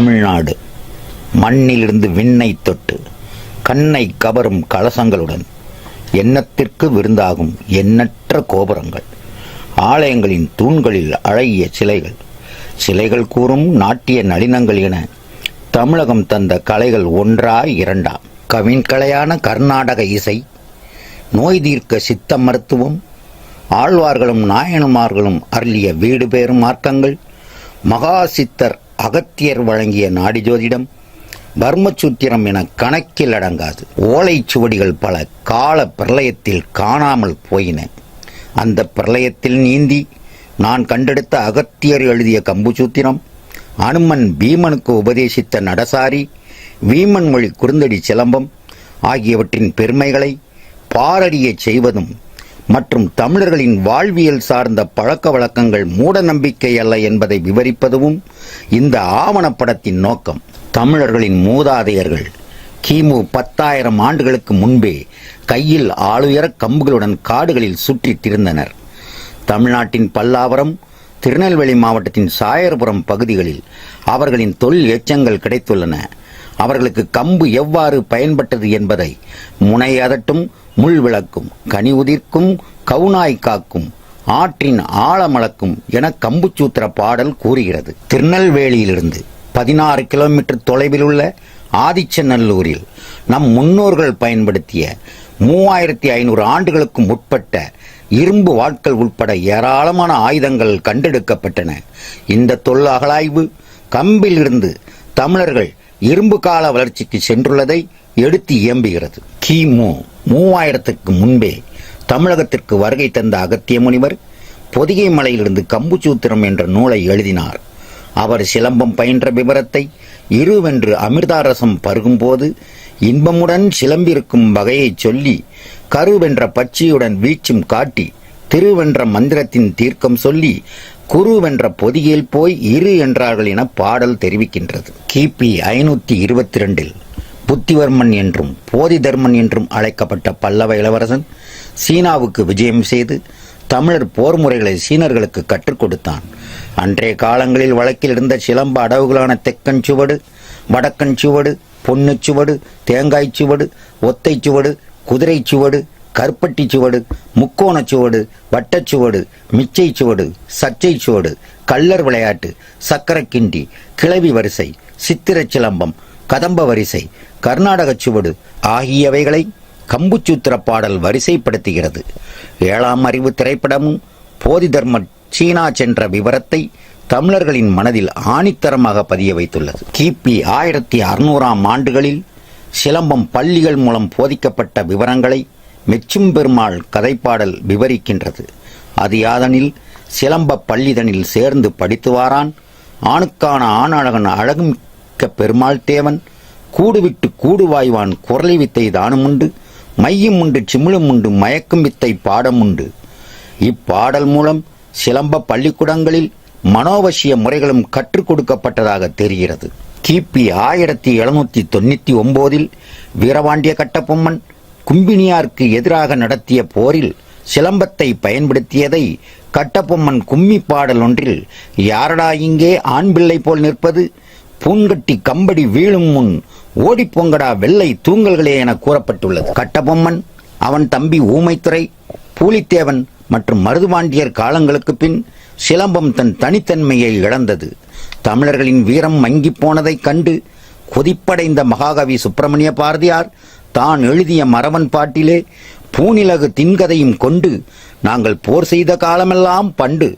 தமிழ்நாடு. மண்ணிலிருந்து விண்ணை தொட்டு கண்ணை கவரும் கலசங்களுடன் எண்ணத்திற்கு விருந்தாகும் எண்ணற்ற கோபுரங்கள் ஆலயங்களின் தூண்களில் அழகிய சிலைகள் சிலைகள் கூறும் நாட்டிய நளினங்கள் என தமிழகம் தந்த கலைகள் ஒன்றா இரண்டா கவின்கலையான கர்நாடக இசை நோய் தீர்க்க சித்த மருத்துவம் ஆழ்வார்களும் நாயனமார்களும் அருளிய வீடு பேரும் மார்க்கங்கள் மகா சித்தர் அகத்தியர் வழங்கிய நாடி ஜோதிடம் பர்மசூத்திரம் என கணக்கில் அடங்காது. ஓலைச்சுவடிகள் பல கால பிரளயத்தில் காணாமல் போயின. அந்த பிரளயத்தில் நீந்தி நான் கண்டெடுத்த அகத்தியர் எழுதிய கம்புசூத்திரம் அனுமன் பீமனுக்கு உபதேசித்த நடசாரி வீமன் மொழி குறுந்தடி சிலம்பம் ஆகியவற்றின் பெருமைகளை பாரடியச் செய்வதும் மற்றும் தமிழர்களின் வாழ்வியல் சார்ந்த பழக்க வழக்கங்கள் மூட நம்பிக்கை அல்ல என்பதை விவரிப்பதும் இந்த ஆவணப்படத்தின் நோக்கம். தமிழர்களின் மூதாதையர்கள் கிமு பத்தாயிரம் ஆண்டுகளுக்கு முன்பே கையில் ஆளுயர கம்புகளுடன் காடுகளில் சுற்றித் திரிந்தனர். தமிழ்நாட்டின் பல்லாவரம் திருநெல்வேலி மாவட்டத்தின் சாயர்புரம் பகுதிகளில் அவர்களின் தொழில் எச்சங்கள் கிடைத்துள்ளன. அவர்களுக்கு கம்பு எவ்வாறு பயன்பட்டது என்பதை முனையதட்டும் முள் விளக்கும் கனி உதிர்க்கும் கவுனாய் காக்கும் ஆற்றின் ஆழமளக்கும் என கம்புச்சூத்திர பாடல் கூறுகிறது. திருநெல்வேலியிலிருந்து பதினாறு கிலோமீட்டர் தொலைவில் உள்ள ஆதிச்சநல்லூரில் நம் முன்னோர்கள் பயன்படுத்திய மூவாயிரத்தி ஐநூறு ஆண்டுகளுக்கும் முற்பட்ட இரும்பு வாட்கள் உட்பட ஏராளமான ஆயுதங்கள் கண்டெடுக்கப்பட்டன. இந்த தொல் அகழாய்வு கம்பிலிருந்து தமிழர்கள் இரும்பு கால வளர்ச்சிக்கு சென்றுள்ளதை எடுத்து இயம்புகிறது. கிமு மூவாயிரத்துக்கு முன்பே தமிழகத்திற்கு வருகை தந்த அகத்திய முனிவர் பொதிகை மலையிலிருந்து கம்புச்சூத்திரம் என்ற நூலை எழுதினார். அவர் சிலம்பம் பயின்ற விவரத்தை இருவென்று அமிர்தாரசம் பருகும்போது இன்பமுடன் சிலம்பிருக்கும் வகையைச் சொல்லி கருவென்ற பச்சியுடன் வீச்சும் காட்டி திருவென்ற மந்திரத்தின் தீர்க்கம் சொல்லி குருவென்ற பொதியில் போய் இரு என்றார்கள் என பாடல் தெரிவிக்கின்றது. கிபி ஐநூற்றி இருபத்தி ரெண்டில் புத்திவர்மன் என்றும் போதிதர்மன் என்றும் அழைக்கப்பட்ட பல்லவ இளவரசன் சீனாவுக்கு விஜயம் செய்து தமிழர் போர் முறைகளை சீனர்களுக்கு கற்றுக் கொடுத்தான். அன்றைய காலங்களில் வழக்கில் இருந்த சிலம்ப அடவுகளான தெக்கன் சுவடு வடக்கன் சுவடு பொன்னு சுவடு தேங்காய் சுவடு ஒத்தை சுவடு குதிரை சுவடு கருப்பட்டி சுவடு முக்கோணச் சுவடு வட்டச்சுவடு மிச்சை சுவடு சச்சை சுவடு கள்ளர் விளையாட்டு சக்கரக்கிண்டி கிளவி வரிசை சித்திரச் சிலம்பம் கதம்ப வரிசை கர்நாடகச் சுவடு ஆகியவைகளை கம்புச்சூத்திர பாடல் வரிசைப்படுத்துகிறது. ஏழாம் அறிவு திரைப்படமும் போதிதர்ம சீனா சென்ற விவரத்தை தமிழர்களின் மனதில் ஆணித்தரமாக பதிய வைத்துள்ளது. கிபி ஆயிரத்தி அறுநூறாம் ஆண்டுகளில் சிலம்பம் பள்ளிகள் மூலம் போதிக்கப்பட்ட விவரங்களை மெச்சும் பெருமாள் கதைப்பாடல் விவரிக்கின்றது. அது யாதனில் சிலம்ப பள்ளிதனில் சேர்ந்து படித்துவாரான். ஆணுக்கான ஆணழகன் அழகும் அழகுமிக்க பெருமாள் தேவன். கூடுவிட்டு கூடுவாய்வான் குரலை வித்தை தானமுண்டு மையும் உண்டு சிமிழும் உண்டு மயக்கும் வித்தை பாடமுண்டு இப்பாடல் மூலம் சிலம்ப பள்ளிக்கூடங்களில் மனோவசிய முறைகளும் கற்றுக் கொடுக்கப்பட்டதாக தெரிகிறது. கிபி ஆயிரத்தி எழுநூத்தி தொண்ணூத்தி ஒன்போதில் வீரபாண்டிய கட்டபொம்மன் கும்பினியாருக்கு எதிராக நடத்திய போரில் சிலம்பத்தை பயன்படுத்தியதை கட்டபொம்மன் கும்மி பாடல் ஒன்றில் யாரடா இங்கே ஆண் பிள்ளை போல் நிற்பது? பூங்கட்டி கம்படி வீழும் முன் ஓடிப் பொங்கடா வெள்ளை தூங்கல்களே என கூறப்பட்டுள்ளது. கட்டபொம்மன் அவன் தம்பி ஊமைத்துறை பூலித்தேவன் மற்றும் மருதுபாண்டியர் காலங்களுக்கு பின் சிலம்பம் தன் தனித்தன்மையை இழந்தது. தமிழர்களின் வீரம் மங்கிப் போனதைக் கண்டு கொதிப்படைந்த மகாகவி சுப்பிரமணிய பாரதியார் தான் எழுதிய மரவன் பாட்டிலே பூநிலகு தின்கதையும் கொண்டு நாங்கள் போர் செய்த காலமெல்லாம் பண்டு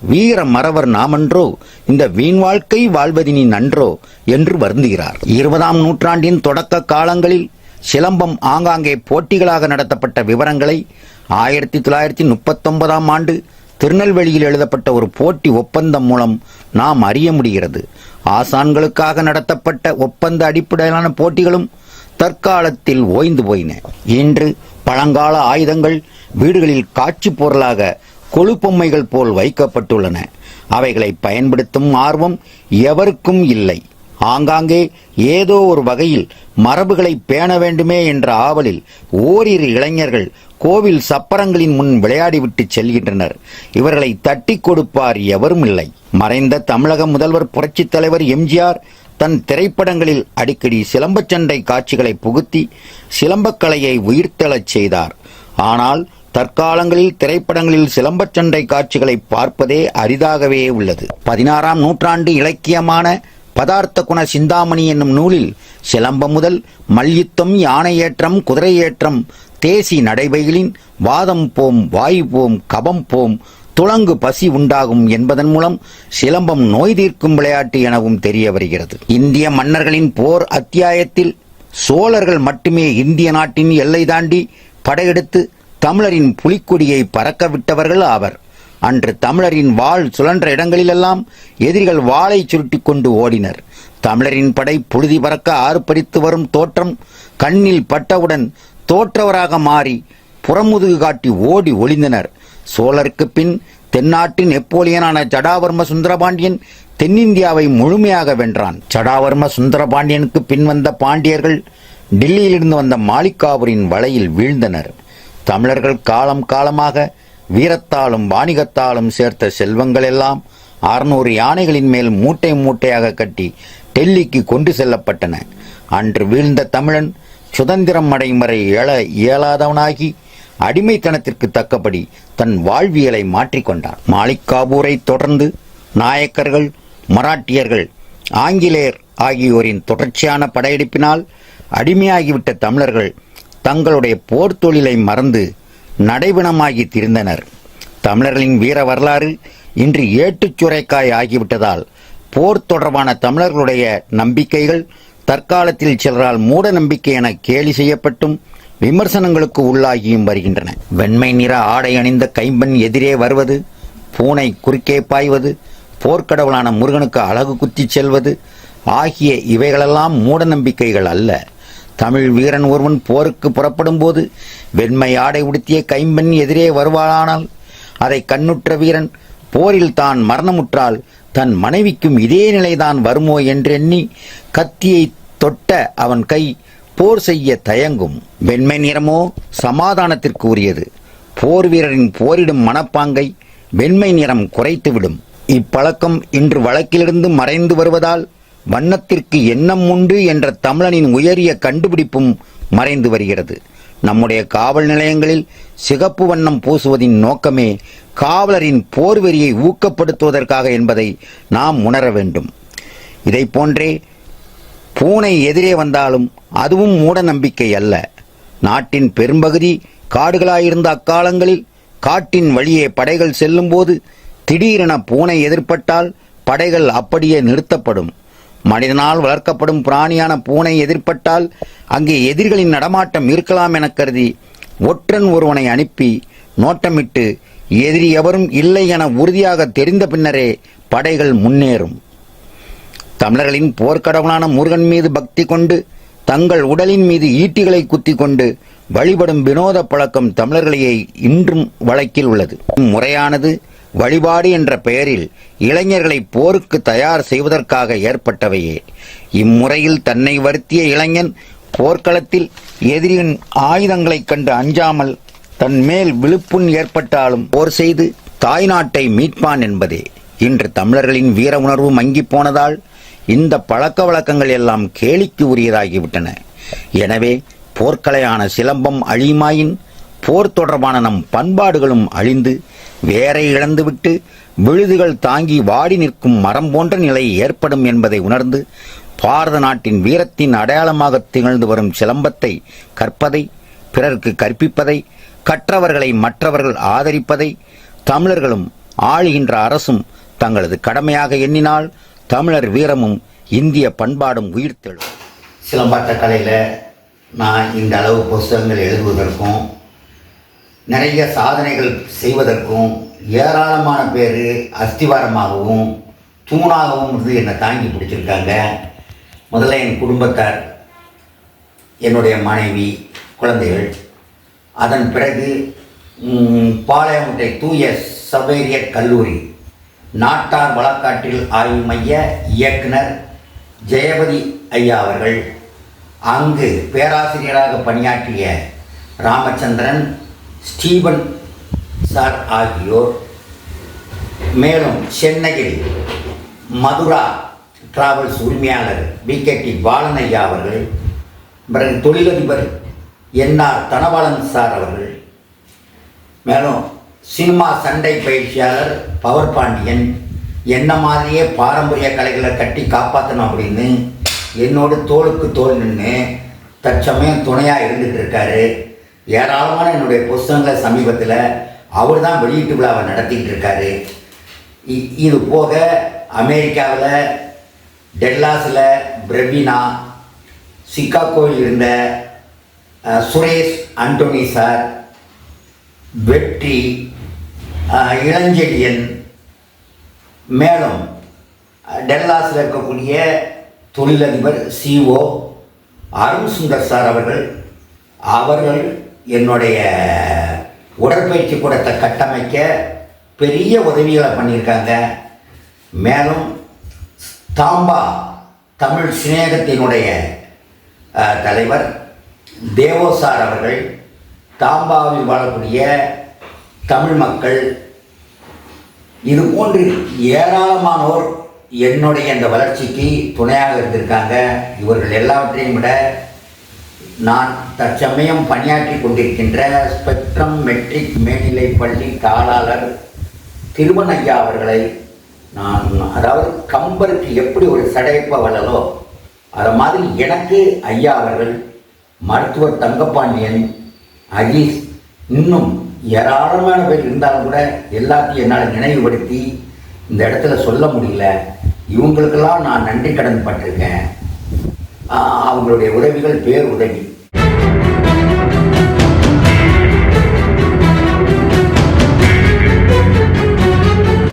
வீர மறவர் நாமன்றோ இந்த வீண் வாழ்க்கை வாழ்வதினி நன்றோ என்று வருந்துகிறார். இருபதாம் நூற்றாண்டின் தொடக்க காலங்களில் சிலம்பம் ஆங்காங்கே போட்டிகளாக நடத்தப்பட்ட விவரங்களை ஆயிரத்தி தொள்ளாயிரத்தி முப்பத்தொன்பதாம் ஆண்டு திருநெல்வேலியில் எழுதப்பட்ட ஒரு போட்டி ஒப்பந்தம் மூலம் நாம் அறிய முடிகிறது. ஆசான்களுக்காக நடத்தப்பட்ட ஒப்பந்த அடிப்படையிலான போட்டிகளும் தற்காலத்தில் ஓய்ந்து போயின. இன்று பழங்கால ஆயுதங்கள் வீடுகளில் காட்சி பொருளாக கொழுப்பொம்மைகள் போல் வைக்கப்பட்டுள்ளன. அவைகளை பயன்படுத்தும் ஆர்வம் எவருக்கும் இல்லை. ஆங்காங்கே ஏதோ ஒரு வகையில் மரபுகளை பேண வேண்டுமே என்ற ஆவலில் ஓரிரு இளைஞர்கள் கோவில் சப்பரங்களின் முன் விளையாடிவிட்டு செல்கின்றனர். இவர்களை தட்டி கொடுப்பார் எவரும் இல்லை. மறைந்த தமிழக முதல்வர் புரட்சித் தலைவர் எம்ஜிஆர் தன் திரைப்படங்களில் அடிக்கடி சிலம்பச் சண்டை காட்சிகளை புகுத்தி சிலம்பக்கலையை உயிர்த்தெழச் செய்தார். ஆனால் தற்காலங்களில் திரைப்படங்களில் சிலம்பச் சண்டை காட்சிகளை பார்ப்பதே அரிதாகவே உள்ளது. பதினாறாம் நூற்றாண்டு இலக்கியமான பதார்த்த குண சிந்தாமணி என்னும் நூலில் சிலம்பம் முதல் மல்யுத்தம் யானை ஏற்றம் குதிரை ஏற்றம் தேசி நடைபைகளின் வாதம் போம் வாயு போம் கபம் போம் துளங்கு பசி உண்டாகும் என்பதன் மூலம் சிலம்பம் நோய் தீர்க்கும் விளையாட்டு எனவும் தெரிய வருகிறது. இந்திய மன்னர்களின் போர் அத்தியாயத்தில் சோழர்கள் மட்டுமே இந்திய நாட்டின் எல்லை தாண்டி படையெடுத்து தமிழரின் புலிக்கொடியை பறக்க விட்டவர்கள் ஆவர். அன்று தமிழரின் வாள் சுழன்ற இடங்களிலெல்லாம் எதிரிகள் வாளை சுருட்டி கொண்டு ஓடினர். தமிழரின் படை புழுதி பறக்க ஆர்ப்பரித்து வரும் தோற்றம் கண்ணில் பட்டவுடன் தோற்றவராக மாறி புறமுதுகு காட்டி ஓடி ஒளிந்தனர். சோழருக்கு பின் தென்னாட்டின் நெப்போலியனான ஜடாவர்ம சுந்தரபாண்டியன் தென்னிந்தியாவை முழுமையாக வென்றான். ஜடாவர்ம சுந்தரபாண்டியனுக்கு பின் வந்த பாண்டியர்கள் டெல்லியிலிருந்து வந்த மாலிகாபுரின் வலையில் வீழ்ந்தனர். தமிழர்கள் காலம் காலமாக வீரத்தாலும் வாணிகத்தாலும் சேர்த்த செல்வங்கள் எல்லாம் அறுநூறு யானைகளின் மேல் மூட்டை மூட்டையாக கட்டி டெல்லிக்கு கொண்டு செல்லப்பட்டன. அன்று வீழ்ந்த தமிழன் சுதந்திரம் அடையும் வரை எழ இயலாதவனாகி அடிமைத்தனத்திற்கு தக்கபடி தன் வாழ்வியலை மாற்றிக்கொண்டான் மாலிக்காபூரை தொடர்ந்து நாயக்கர்கள் மராட்டியர்கள் ஆங்கிலேயர் ஆகியோரின் தொடர்ச்சியான படையெடுப்பினால் அடிமையாகிவிட்ட தமிழர்கள் தங்களுடைய போர் தொழிலை மறந்து நடைபிணமாகி திரிந்தனர். தமிழர்களின் வீர வரலாறு இன்று ஏட்டுச் சுரைக்காய் ஆகிவிட்டதால் போர் தொடர்பான தமிழர்களுடைய நம்பிக்கைகள் தற்காலத்தில் சிலரால் மூட நம்பிக்கை என கேலி செய்யப்பட்டும் விமர்சனங்களுக்கு உள்ளாகியும் வருகின்றன. வெண்மை நிற ஆடை அணிந்த கைம்பெண் எதிரே வருவது பூனை குறுக்கே பாய்வது போர்க்கடவுளான முருகனுக்கு அழகு குத்திச் செல்வது ஆகிய இவைகளெல்லாம் மூட நம்பிக்கைகள் அல்ல. தமிழ் வீரன் ஒருவன் போருக்கு புறப்படும் போது வெண்மை ஆடை உடுத்திய கைம்பெண் எதிரே வருவாளானால் அதை கண்ணுற்ற வீரன் போரில் தான் மரணமுற்றால் தன் மனைவிக்கும் இதே நிலைதான் வருமோ என்றெண்ணி கத்தியை தொட்ட அவன் கை போர் செய்ய தயங்கும். வெண்மை நிறமோ சமாதானத்திற்கு உரியது போர் வீரரின் போரிடும் மனப்பாங்கை வெண்மை நிறம் குறைத்துவிடும். இப்பழக்கம் இன்று வழக்கிலிருந்து மறைந்து வருவதால் வண்ணத்திற்கு எண்ணம் உண்டு என்ற தமிழனின் உயரிய கண்டுபிடிப்பும் மறைந்து வருகிறது. நம்முடைய காவல் நிலையங்களில் சிகப்பு வண்ணம் பூசுவதின் நோக்கமே காவலரின் போர்வெறியை ஊக்கப்படுத்துவதற்காக என்பதை நாம் உணர வேண்டும். இதைப் போன்றே பூனை எதிரே வந்தாலும் அதுவும் மூட நம்பிக்கை அல்ல. நாட்டின் பெரும்பகுதி காடுகளாயிருந்த அக்காலங்களில் காட்டின் வழியே படைகள் செல்லும்போது திடீரென பூனை எதிர்ப்பட்டால் படைகள் அப்படியே நிறுத்தப்படும். மனிதனால் வளர்க்கப்படும் பிராணியான பூனை எதிர்ப்பட்டால் அங்கே எதிரிகளின் நடமாட்டம் இருக்கலாம் என கருதி ஒற்றன் ஒருவனை அனுப்பி நோட்டமிட்டு எதிரி எவரும் இல்லை என உறுதியாக தெரிந்த பின்னரே படைகள் முன்னேறும். தமிழர்களின் போர்க்கடவுளான முருகன் மீது பக்தி கொண்டு தங்கள் உடலின் மீது ஈட்டிகளை குத்தி கொண்டு வழிபடும் வினோத பழக்கம் தமிழர்களையே இன்றும் வழக்கில் உள்ளது. முறையானது வழிபாடு என்ற பெயரில் இளைஞர்களை போருக்கு தயார் செய்வதற்காக ஏற்பட்டவையே. இம்முறையில் தன்னை வருத்திய இளைஞன் போர்க்களத்தில் எதிரியின் ஆயுதங்களைக் கண்டு அஞ்சாமல் தன் மேல் விழுப்புண் ஏற்பட்டாலும் போர் செய்து தாய்நாட்டை மீட்பான் என்பதே. இன்று தமிழர்களின் வீர உணர்வு மங்கிப் போனதால் இந்த பழக்க வழக்கங்கள் எல்லாம் கேலிக்கு உரியதாகிவிட்டன. எனவே போர்க்கலையான சிலம்பம் அழியுமாயின் போர் தொடர்பான நம் பண்பாடுகளும் அழிந்து வேரை இழந்துவிட்டு விழுதுகள் தாங்கி வாடி நிற்கும் மரம் போன்ற நிலை ஏற்படும் என்பதை உணர்ந்து பாரத நாட்டின் வீரத்தின் அடையாளமாக திகழ்ந்து வரும் சிலம்பத்தை கற்பதை பிறர்க்கு கற்பிப்பதை கற்றவர்களை மற்றவர்கள் ஆதரிப்பதை தமிழர்களும் ஆளுகின்ற அரசும் தங்களது கடமையாக எண்ணினால் தமிழர் வீரமும் இந்திய பண்பாடும் உயிர்த்தெழும். சிலம்பாட்ட கலையில் நான் இந்த அளவு புஸ்தகங்கள் எழுதுவதற்கும் நிறைய சாதனைகள் செய்வதற்கும் ஏராளமான பேர் அஸ்திவாரமாகவும் தூணாகவும் இருந்து என்னை தாங்கி பிடிச்சிருக்காங்க. முதல்ல என் குடும்பத்தார் என்னுடைய மனைவி குழந்தைகள். அதன் பிறகு பாளையமுட்டை தூய சவேரிய கல்லூரி நாட்டார் வழக்காற்றில் ஆய்வு மைய இயக்குனர் ஜெயபதி ஐயா அவர்கள். அங்கு பேராசிரியராக பணியாற்றிய ராமச்சந்திரன் ஸ்டீபன் சார் ஆகியோர் மேலும் சென்னையில் மதுரா டிராவல்ஸ் உரிமையாளர் பிகேடி டி பாலனையா அவர்கள் பிறகு தொழிலதிபர் என்ஆர் தனபாலன் சார் அவர்கள் மேலும் சினிமா சண்டை பயிற்சியாளர் பவர் பாண்டியன் என்ன மாதிரியே பாரம்பரிய கலைகளை கட்டி காப்பாற்றணும் அப்படின்னு என்னோடு தோளுக்கு தோல் நின்று தற்சமயம் துணையாக இருந்துகிட்டு இருக்காரு. ஏராளமான என்னுடைய புஸ்தகங்களை சமீபத்தில் அவர் தான் வெளியீட்டு விழாவை நடத்திக்கிட்டு இருக்காரு இ- இது போக அமெரிக்காவில் டெல்லாஸில் பிரவீனா சிக்காகோவில் இருந்த சுரேஷ் அண்டோனி சார் வெற்றி இளஞ்செழியன் மேலும் டெல்லாஸில் இருக்கக்கூடிய தொழிலதிபர் சிஓ அருண் சுந்தர் சார் அவர்கள் அவர்கள் என்னுடைய உடற்பயிற்சி கூடத்தை கட்டமைக்க பெரிய உதவிகளை பண்ணியிருக்காங்க. மேலும் தாம்பா தமிழ் சிநேகத்தினுடைய தலைவர் தேவோசார் அவர்கள் தாம்பாவில் வாழக்கூடிய தமிழ் மக்கள் இது போன்று ஏராளமானோர் என்னுடைய இந்த வளர்ச்சிக்கு துணையாக இருந்திருக்காங்க. இவர்கள் எல்லாவற்றையும் விட நான் தற்சமயம் பணியாற்றி கொண்டிருக்கின்ற ஸ்பெக்ட்ரம் மெட்ரிக் மேல்நிலை பள்ளி தாளாளர் திருவனையா அவர்களை நான் அதாவது கம்பருக்கு எப்படி ஒரு சடையப்ப வள்ளலோ அதை மாதிரி எனக்கு ஐயா அவர்கள் மருத்துவர் தங்கப்பாண்டியன் அஜீஸ் இன்னும் ஏராளமான பேர் இருந்தாலும் கூட எல்லாத்தையும் என்னால் நினைவுபடுத்தி இந்த இடத்துல சொல்ல முடியல. இவங்களுக்கெல்லாம் நான் நன்றி கடன் பட்டிருக்கேன். அவங்களுடைய உதவிகள் பேர் உதவி